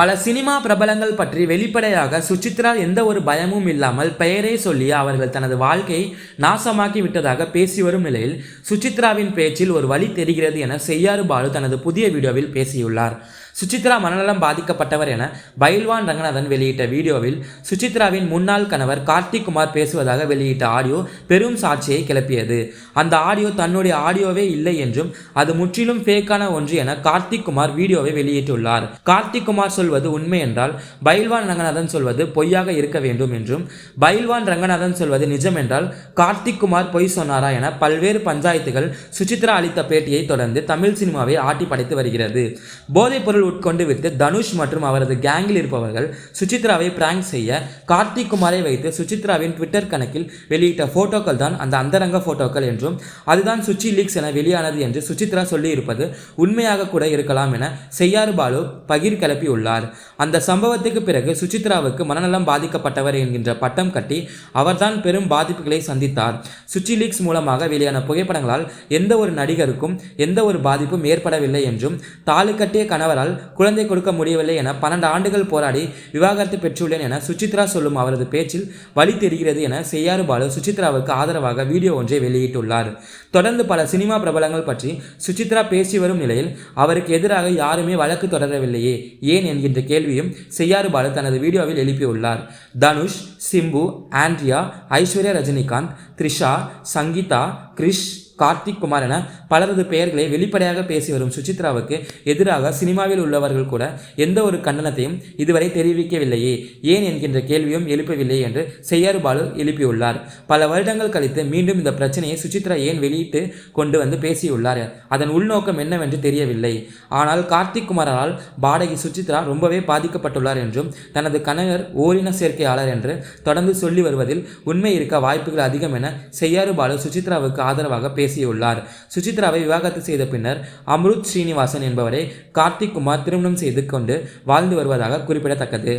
பல சினிமா பிரபலங்கள் பற்றி வெளிப்படையாக சுசித்ரா எந்த ஒரு பயமும் இல்லாமல் பெயரை சொல்லி அவர்கள் தனது வாழ்க்கையை நாசமாக்கி விட்டதாக பேசி வரும் நிலையில் சுசித்ராவின் பேச்சில் ஒரு வழி தெரிகிறது என செய்யாறு பாலு தனது புதிய வீடியோவில் பேசியுள்ளார். சுசித்ரா மனநலம் பாதிக்கப்பட்டவர் என பயில்வான் ரங்கநாதன் வெளியிட்ட வீடியோவில் சுசித்ராவின் முன்னாள் கணவர் கார்த்திக் குமார் பேசுவதாக வெளியிட்ட ஆடியோ பெரும் சாட்சியை கிளப்பியது. அந்த ஆடியோ தன்னுடைய ஆடியோவே இல்லை என்றும் அது முற்றிலும் ஃபேக்கான ஒன்று என கார்த்திக் குமார் வீடியோவை வெளியிட்டுள்ளார். கார்த்திக் குமார் சொல் சொல்வது உண்மை என்றால் பைல்வான் ரங்கநாதன் சொல்வது பொய்யாக இருக்க வேண்டும் என்றும் பைல்வான் ரங்கநாதன் சொல்வது நிஜம் என்றால் கார்த்திக் குமார் பொய் சொன்னாரா என பல்வேறு பஞ்சாயத்துகள் சுசித்ரா அளித்த பேட்டியை தொடர்ந்து தமிழ் சினிமாவை ஆட்டி படைத்து வருகிறது. போதைப் பொருள் உட்கொண்டு விட்டு தனுஷ் மற்றும் அவரது கேங்கில் இருப்பவர்கள் சுசித்ராவை பிராங்க் செய்ய கார்த்திக் குமாரை வைத்து சுசித்ராவின் ட்விட்டர் கணக்கில் வெளியிட்ட போட்டோக்கள் தான் அந்த அந்தரங்க போட்டோக்கள் என்றும் அதுதான் சுச்சி லீக்ஸ் என வெளியானது என்று சுசித்ரா சொல்லியிருப்பது உண்மையாக கூட இருக்கலாம் என செய்யாறு பாலு பகிர் கிளப்பியுள்ளார் அந்த சம்பவத்துக்கு பிறகு சுசித்ராவுக்கு மனநலம் பாதிக்கப்பட்டவர் என்கின்ற பட்டம் கட்டி அவர்தான் பெரும் பாதிப்புகளை சந்தித்தார். சுச்சி லீக்ஸ் மூலமாக வெளியான புகைப்படங்களால் எந்த ஒரு நடிகருக்கும் எந்த ஒரு பாதிப்பும் ஏற்படவில்லை என்றும் தாலு கட்டிய கணவரால் குழந்தை கொடுக்க முடியவில்லை என பன்னெண்டு ஆண்டுகள் போராடி விவாகரத்து பெற்றுள்ளேன் என சுசித்ரா சொல்லும் அவரது பேச்சில் வழி தெரிகிறது என செய்யாறு பாலு சுசித்ராவுக்கு ஆதரவாக வீடியோ ஒன்றை வெளியிட்டுள்ளார். தொடர்ந்து பல சினிமா பிரபலங்கள் பற்றி சுசித்ரா பேசி வரும் நிலையில் அவருக்கு எதிராக யாருமே வழக்கு தொடரவில்லையே. ஏன் என்று என்கின்ற கேள்வியும் செய்யாறு பாலு தனது வீடியோவில் எழுப்பியுள்ளார். தனுஷ் சிம்பு ஆண்ட்ரியா ஐஸ்வர்யா ரஜினிகாந்த் த்ரிஷா சங்கீதா கிரிஷ் கார்த்திக் குமார் என பலரது பெயர்களை வெளிப்படையாக பேசி வரும் சுசித்ராவுக்கு எதிராக சினிமாவில் உள்ளவர்கள் கூட எந்த ஒரு கண்டனத்தையும் இதுவரை தெரிவிக்கவில்லையே. ஏன் என்கின்ற கேள்வியும் எழுப்பவில்லை என்று செய்யாறு பாலு எழுப்பியுள்ளார். பல வருடங்கள் கழித்து மீண்டும் இந்த பிரச்சனையை சுசித்ரா ஏன் வெளியிட்டு கொண்டு வந்து பேசியுள்ளார்? அதன் உள்நோக்கம் என்னவென்று தெரியவில்லை. ஆனால் கார்த்திக் குமாரால் பாடகி சுசித்ரா ரொம்பவே பாதிக்கப்பட்டுள்ளார் என்றும் தனது கணவர் ஓரின சேர்க்கையாளர் என்று தொடர்ந்து சொல்லி வருவதில் உண்மை இருக்க வாய்ப்புகள் அதிகம் என செய்யாறு பாலு சுசித்ராவுக்கு ஆதரவாக பேசியுள்ளார். சுசித்ராவை விவாகரத்து செய்த பின்னர் அம்ருத் ஸ்ரீனிவாசன் என்பவரை கார்த்திக் குமார் திருமணம் செய்து கொண்டு வாழ்ந்து வருவதாக குறிப்பிடத்தக்கது.